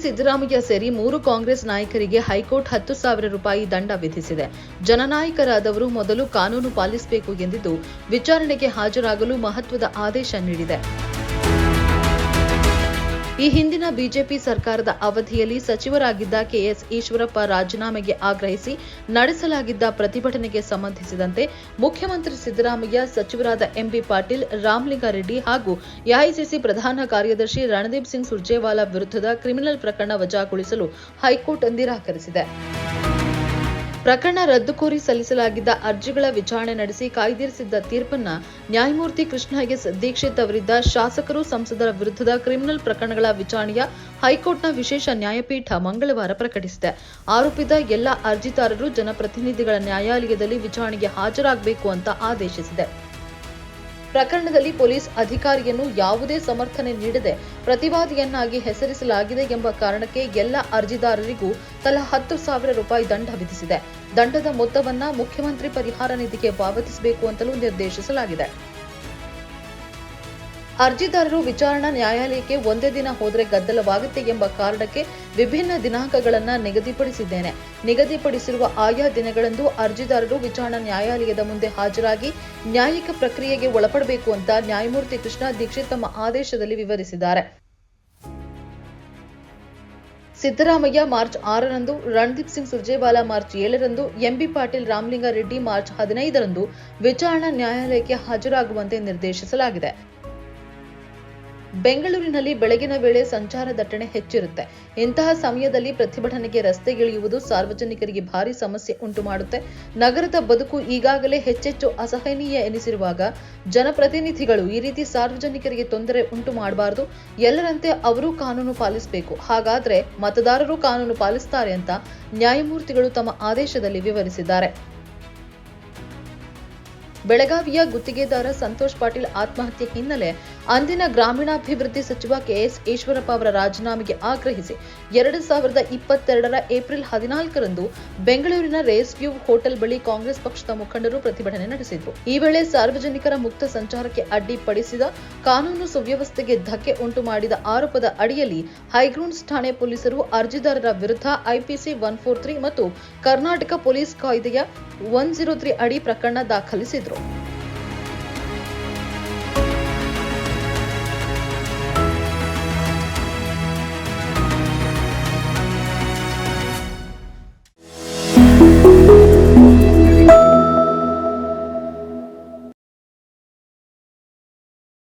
ಸಿದ್ದರಾಮಯ್ಯ ಸೇರಿ ಮೂರು ಕಾಂಗ್ರೆಸ್ ನಾಯಕರಿಗೆ ಹೈಕೋರ್ಟ್ ಹತ್ತು ಸಾವಿರ ರೂಪಾಯಿ ದಂಡ ವಿಧಿಸಿದೆ. ಜನನಾಯಕರಾದವರು ಮೊದಲು ಕಾನೂನು ಪಾಲಿಸಬೇಕು ಎಂದಿದ್ದು, ವಿಚಾರಣೆಗೆ ಹಾಜರಾಗಲು ಮಹತ್ವದ ಆದೇಶ ನೀಡಿದೆ. ಈ ಹಿಂದಿನ ಬಿಜೆಪಿ ಸರ್ಕಾರದ ಅವಧಿಯಲ್ಲಿ ಸಚಿವರಾಗಿದ್ದ ಕೆಎಸ್ ಈಶ್ವರಪ್ಪ ರಾಜೀನಾಮೆಗೆ ಆಗ್ರಹಿಸಿ ನಡೆಸಲಾಗಿದ್ದ ಪ್ರತಿಭಟನೆಗೆ ಸಂಬಂಧಿಸಿದಂತೆ ಮುಖ್ಯಮಂತ್ರಿ ಸಿದ್ದರಾಮಯ್ಯ, ಸಚಿವರಾದ ಎಂಬಿ ಪಾಟೀಲ್ ರಾಮಲಿಂಗಾರೆಡ್ಡಿ ಹಾಗೂ ಎಐಸಿಸಿ ಪ್ರಧಾನ ಕಾರ್ಯದರ್ಶಿ ರಣದೀಪ್ ಸಿಂಗ್ ಸುರ್ಜೇವಾಲಾ ವಿರುದ್ಧದ ಕ್ರಿಮಿನಲ್ ಪ್ರಕರಣ ವಜಾಗೊಳಿಸಲು ಹೈಕೋರ್ಟ್ ನಿರಾಕರಿಸಿದೆ. ಪ್ರಕರಣ ರದ್ದು ಕೋರಿ ಸಲ್ಲಿಸಲಾಗಿದ್ದ ಅರ್ಜಿಗಳ ವಿಚಾರಣೆ ನಡೆಸಿ ಕಾಯ್ದಿರಿಸಿದ್ದ ತೀರ್ಪನ್ನ ನ್ಯಾಯಮೂರ್ತಿ ಕೃಷ್ಣ ಎಸ್ ದೀಕ್ಷಿತ್ ಅವರಿದ್ದ ಶಾಸಕರು ಸಂಸದರ ವಿರುದ್ಧದ ಕ್ರಿಮಿನಲ್ ಪ್ರಕರಣಗಳ ವಿಚಾರಣೆಯ ಹೈಕೋರ್ಟ್ನ ವಿಶೇಷ ನ್ಯಾಯಪೀಠ ಮಂಗಳವಾರ ಪ್ರಕಟಿಸಿದೆ. ಆರೋಪಿತ ಎಲ್ಲ ಅರ್ಜಿದಾರರು ಜನಪ್ರತಿನಿಧಿಗಳ ನ್ಯಾಯಾಲಯದಲ್ಲಿ ವಿಚಾರಣೆಗೆ ಹಾಜರಾಗಬೇಕು ಅಂತ ಆದೇಶಿಸಿದೆ. ಪ್ರಕರಣದಲ್ಲಿ ಪೊಲೀಸ್ ಅಧಿಕಾರಿಯನ್ನು ಯಾವುದೇ ಸಮರ್ಥನೆ ನೀಡದೆ ಪ್ರತಿವಾದಿಯನ್ನಾಗಿ ಹೆಸರಿಸಲಾಗಿದೆ ಎಂಬ ಕಾರಣಕ್ಕೆ ಎಲ್ಲ ಅರ್ಜಿದಾರರಿಗೂ ತಲಾ ಹತ್ತು ಸಾವಿರ ರೂಪಾಯಿ ದಂಡ ವಿಧಿಸಿದೆ. ದಂಡದ ಮೊತ್ತವನ್ನ ಮುಖ್ಯಮಂತ್ರಿ ಪರಿಹಾರ ನಿಧಿಗೆ ಪಾವತಿಸಬೇಕು ಅಂತಲೂ ನಿರ್ದೇಶಿಸಲಾಗಿದೆ. ಅರ್ಜಿದಾರರು ವಿಚಾರಣಾ ನ್ಯಾಯಾಲಯಕ್ಕೆ ಒಂದೇ ದಿನ ಹೋದರೆ ಗದ್ದಲವಾಗುತ್ತೆ ಎಂಬ ಕಾರಣಕ್ಕೆ ವಿಭಿನ್ನ ದಿನಾಂಕಗಳನ್ನು ನಿಗದಿಪಡಿಸಿದ್ದೇನೆ. ನಿಗದಿಪಡಿಸಿರುವ ಆಯಾ ದಿನಗಳಂದು ಅರ್ಜಿದಾರರು ವಿಚಾರಣಾ ನ್ಯಾಯಾಲಯದ ಮುಂದೆ ಹಾಜರಾಗಿ ನ್ಯಾಯಿಕ ಪ್ರಕ್ರಿಯೆಗೆ ಒಳಪಡಬೇಕು ಅಂತ ನ್ಯಾಯಮೂರ್ತಿ ಕೃಷ್ಣ ದೀಕ್ಷಿತ್ ತಮ್ಮ ಆದೇಶದಲ್ಲಿ ವಿವರಿಸಿದ್ದಾರೆ. ಸಿದ್ದರಾಮಯ್ಯ ಮಾರ್ಚ್ ಆರರಂದು, ರಣದೀಪ್ ಸಿಂಗ್ ಸುರ್ಜೇವಾಲಾ ಮಾರ್ಚ್ ಏಳರಂದು, ಎಂಬಿ ಪಾಟೀಲ್ ರಾಮಲಿಂಗಾರೆಡ್ಡಿ ಮಾರ್ಚ್ ಹದಿನೈದರಂದು ವಿಚಾರಣಾ ನ್ಯಾಯಾಲಯಕ್ಕೆ ಹಾಜರಾಗುವಂತೆ ನಿರ್ದೇಶಿಸಲಾಗಿದೆ. ಬೆಂಗಳೂರಿನಲ್ಲಿ ಬೆಳಗಿನ ವೇಳೆ ಸಂಚಾರ ದಟ್ಟಣೆ ಹೆಚ್ಚಿರುತ್ತೆ. ಇಂತಹ ಸಮಯದಲ್ಲಿ ಪ್ರತಿಭಟನೆಗೆ ರಸ್ತೆಗಿಳಿಯುವುದು ಸಾರ್ವಜನಿಕರಿಗೆ ಭಾರಿ ಸಮಸ್ಯೆ ಉಂಟು ಮಾಡುತ್ತೆ. ನಗರದ ಬದುಕು ಈಗಾಗಲೇ ಹೆಚ್ಚೆಚ್ಚು ಅಸಹನೀಯ ಎನಿಸಿರುವಾಗ ಜನಪ್ರತಿನಿಧಿಗಳು ಈ ರೀತಿ ಸಾರ್ವಜನಿಕರಿಗೆ ತೊಂದರೆ ಉಂಟು ಮಾಡಬಾರದು. ಎಲ್ಲರಂತೆ ಅವರೂ ಕಾನೂನು ಪಾಲಿಸಬೇಕು. ಹಾಗಾದ್ರೆ ಮತದಾರರು ಕಾನೂನು ಪಾಲಿಸ್ತಾರೆ ಅಂತ ನ್ಯಾಯಮೂರ್ತಿಗಳು ತಮ್ಮ ಆದೇಶದಲ್ಲಿ ವಿವರಿಸಿದ್ದಾರೆ. ಬೆಳಗಾವಿಯ ಗುತ್ತಿಗೆದಾರ ಸಂತೋಷ್ ಪಾಟೀಲ್ ಆತ್ಮಹತ್ಯೆ ಹಿನ್ನೆಲೆ ಅಂದಿನ ಗ್ರಾಮೀಣಾಭಿವೃದ್ಧಿ ಸಚಿವ ಕೆಎಸ್ ಈಶ್ವರಪ್ಪ ಅವರ ರಾಜೀನಾಮೆಗೆ ಆಗ್ರಹಿಸಿ ಎರಡು ಸಾವಿರದ ಇಪ್ಪತ್ತೆರಡರ ಏಪ್ರಿಲ್ ಹದಿನಾಲ್ಕರಂದು ಬೆಂಗಳೂರಿನ ರೇಸ್ ವ್ಯೂ ಹೋಟೆಲ್ ಬಳಿ ಕಾಂಗ್ರೆಸ್ ಪಕ್ಷದ ಮುಖಂಡರು ಪ್ರತಿಭಟನೆ ನಡೆಸಿದ್ರು. ಈ ವೇಳೆ ಸಾರ್ವಜನಿಕರ ಮುಕ್ತ ಸಂಚಾರಕ್ಕೆ ಅಡ್ಡಿಪಡಿಸಿದ ಕಾನೂನು ಸುವ್ಯವಸ್ಥೆಗೆ ಧಕ್ಕೆ ಉಂಟು ಮಾಡಿದ ಆರೋಪದ ಅಡಿಯಲ್ಲಿ ಹೈಗ್ರೌಂಡ್ಸ್ ಠಾಣೆ ಪೊಲೀಸರು ಅರ್ಜಿದಾರರ ವಿರುದ್ಧ ಐಪಿಸಿ ಒನ್ ಫೋರ್ ತ್ರೀ ಮತ್ತು ಕರ್ನಾಟಕ ಪೊಲೀಸ್ ಕಾಯ್ದೆಯ ಒನ್ ಜೀರೋ ತ್ರೀ ಅಡಿ ಪ್ರಕರಣ ದಾಖಲಿಸಿದ್ರು.